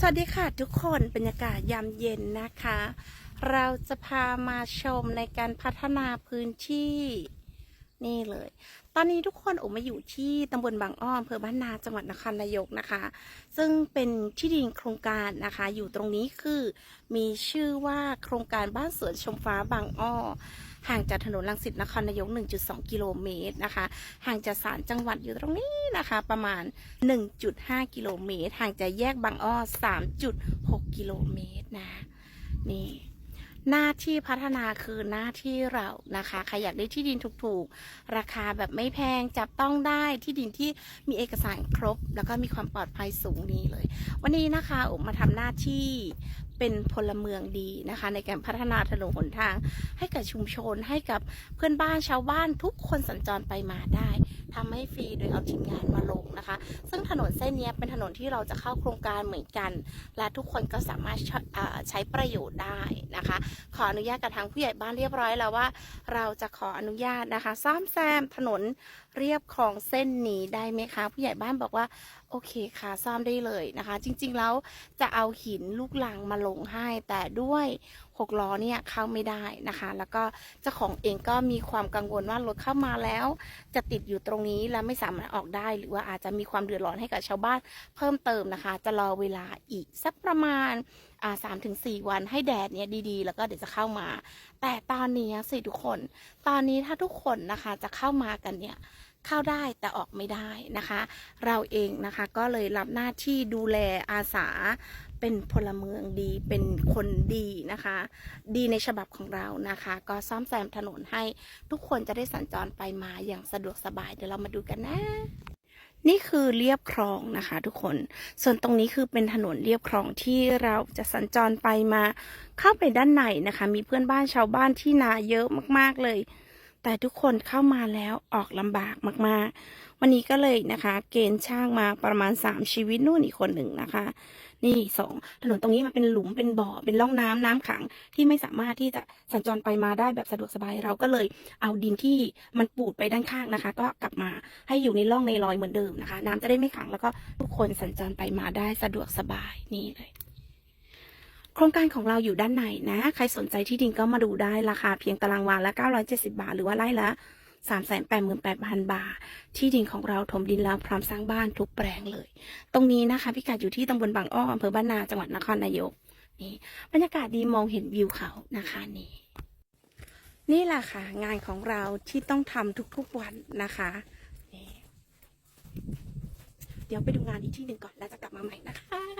สวัสดีค่ะทุกคนบรรยากาศยามเย็นนะคะ เราจะพามาชมในการพัฒนาพื้นที่ นี่เลย ตอนนี้ทุกคนอุมมาอยู่ที่ตำบลบางอ้ออำเภอบ้านนาจังหวัดนครนายกนะคะ ซึ่งเป็นที่ดินโครงการนะคะ อยู่ตรงนี้คือมีชื่อว่าโครงการบ้านสวนชมฟ้าบางอ้อ ห่างจากถนนลังสิตนครนายก 1.2 กิโลเมตรนะคะ ห่างจากศาลจังหวัดอยู่ตรงนี้นะคะ ประมาณ 1.5 กิโลเมตร ห่างจากแยกบางอ้อ 3.6 กิโลเมตรนะ นี่ หน้าที่พัฒนาคือหน้าที่เรานะคะใครอยากได้ที่ดินถูกๆ ราคาแบบไม่แพงจับต้องได้ที่ดินที่มีเอกสารครบ แล้วก็มีความปลอดภัยสูงนี้เลย วันนี้นะคะอุ๋มมาทำหน้าที่ เป็นพลเมืองดีนะคะ ในการพัฒนาถนนหนทาง ให้กับชุมชนให้กับเพื่อนบ้านชาวบ้านทุกคนสัญจรไปมาได้ทำให้ฟรีโดยเอาทีมงานมาลงนะคะ ซึ่งถนนเส้นนี้เป็นถนนที่เราจะเข้าโครงการเหมือนกัน และทุกคนก็สามารถใช้ใช้ประโยชน์ได้นะคะ ขออนุญาตกับทางผู้ใหญ่บ้านเรียบร้อยแล้วว่า เราจะขออนุญาตนะคะ ซ่อมแซมถนนเรียบคลองเส้นนี้ได้ไหมคะ ผู้ใหญ่บ้านบอกว่าโอเคค่ะซ่อมได้เลยนะคะ จริง ๆ แล้วจะเอาหินลูกลังมาลงให้ แต่ด้วยหกล้อเนี่ยเข้าไม่ได้นะคะ แล้วก็เจ้าของเองก็มีความกังวลว่ารถเข้ามาแล้ว จะติดอยู่ตรงนี้แล้วไม่สามารถออกได้ หรือว่าอาจจะมีความเดือดร้อนให้กับชาวบ้านเพิ่มเติมนะคะ จะรอเวลาอีกสักประมาณสามถึงสี่วันให้แดดเนี่ยดีๆ แล้วก็เดี๋ยวจะเข้ามา แต่ตอนนี้สิทุกคน ตอนนี้ถ้าทุกคนนะคะจะเข้ามากันเนี่ย เข้าได้แต่ออกไม่ได้นะคะ เราเองนะคะก็เลยรับหน้าที่ดูแลอาสาเป็นพลเมืองดีเป็นคนดีนะคะ ดีในฉบับของเรานะคะ ก็ซ่อมแซมถนนให้ทุกคนจะได้สัญจรไปมาอย่างสะดวกสบายเดี๋ยวเรามาดูกันนะนี่คือเรียบคลองนะคะทุกคน ส่วนตรงนี้คือเป็นถนนเรียบคลองที่เราจะสัญจรไปมา เข้าไปด้านในนะคะ มีเพื่อนบ้านชาวบ้านที่นาเยอะมากๆเลย แต่ทุกคนเข้ามาแล้วออกลำบากมากๆ วันนี้ก็เลยนะคะ เกณฑ์ช่างมาประมาณ 3 ชีวิตนู่นอีกคนหนึ่งนะคะ นี่สองถนนตรงนี้มันเป็นหลุมเป็นบ่อเป็นร่องน้ำน้ำขังที่ไม่สามารถที่จะสัญจรไปมาได้แบบสะดวกสบายเราก็เลยเอาดินที่มันปูดไปด้านข้างนะคะ ก็กลับมาให้อยู่ในร่องในรอยเหมือนเดิมนะคะ น้ำจะได้ไม่ขังแล้วก็ทุกคนสัญจรไปมาได้สะดวกสบายนี่เลย โครงการของเราอยู่ด้านในนะ ใครสนใจที่ดินก็มาดูได้ราคาเพียงตารางวาละ 970 บาท หรือว่าไร่ละ 388,000 บาท ที่ดินของเราถมดินแล้วพร้อมสร้างบ้านทุกแปลงเลย ตรงนี้นะคะพิกัดอยู่ที่ตำบลบางอ้ออำเภอบ้านนาจังหวัดนครนายกนี่บรรยากาศดีมองเห็นวิวเขานะคะนี่นี่แหละค่ะ งานของเราที่ต้องทำทุกๆวันนะคะเดี๋ยวไปดูงานอีกที่หนึ่งก่อนแล้วจะกลับมาใหม่นะคะ